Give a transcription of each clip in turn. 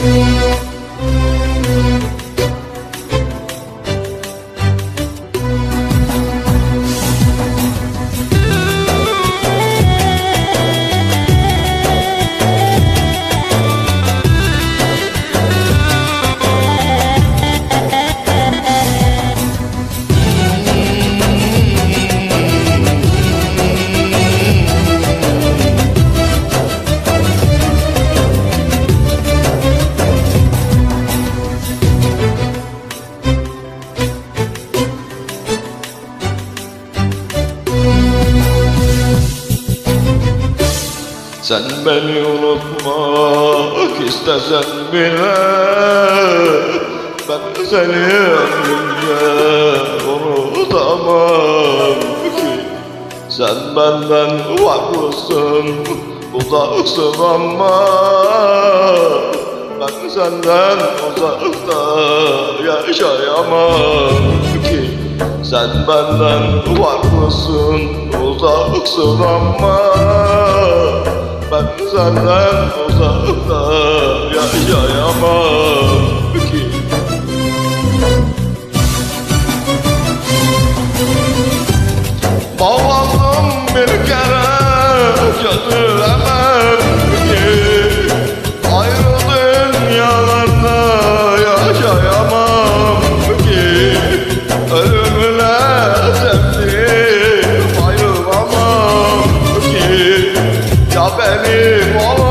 Thank Sen beni unutmak istesen bile. Ben seni ömrümce unutamam ki. Sen benden farklısın, uzaksın ama. Ben senden uzakta yaşayamam Sen benden farklısın, uzaksın ama ben senden uzakta yaşayamam ki Bağlandım bir kere çözülemem Ya benim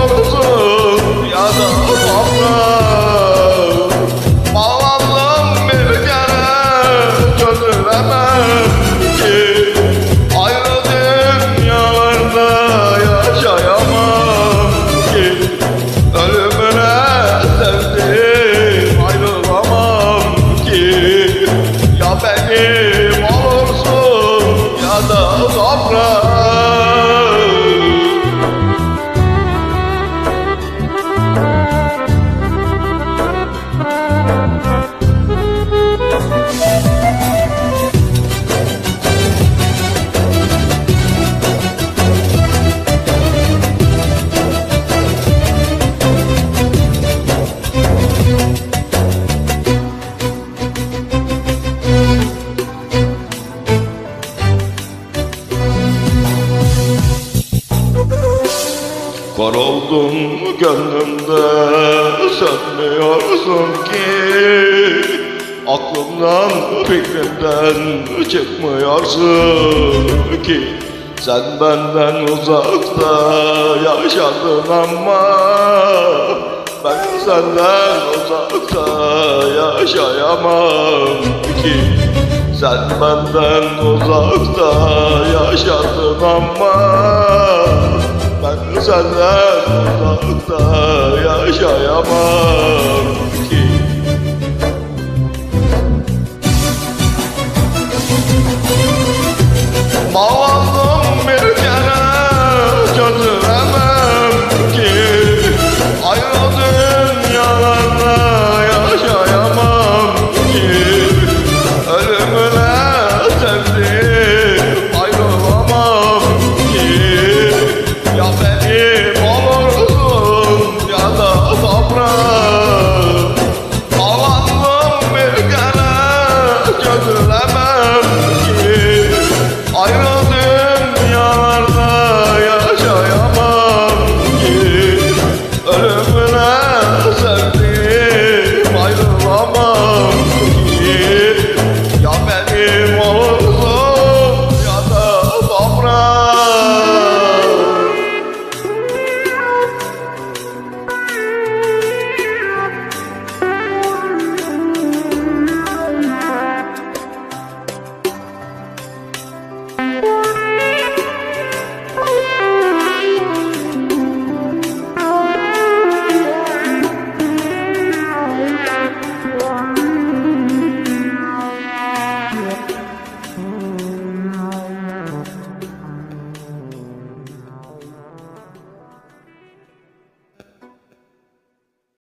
Kor oldum gönlümde sönmüyorsun ki. Aklımdan fikrimden çıkmıyorsun ki. Sen benden uzakta yaşadın ama Ben senden uzakta yaşayamam ki. Sen benden uzakta yaşadın ama senden uzakta yaşayamam lá.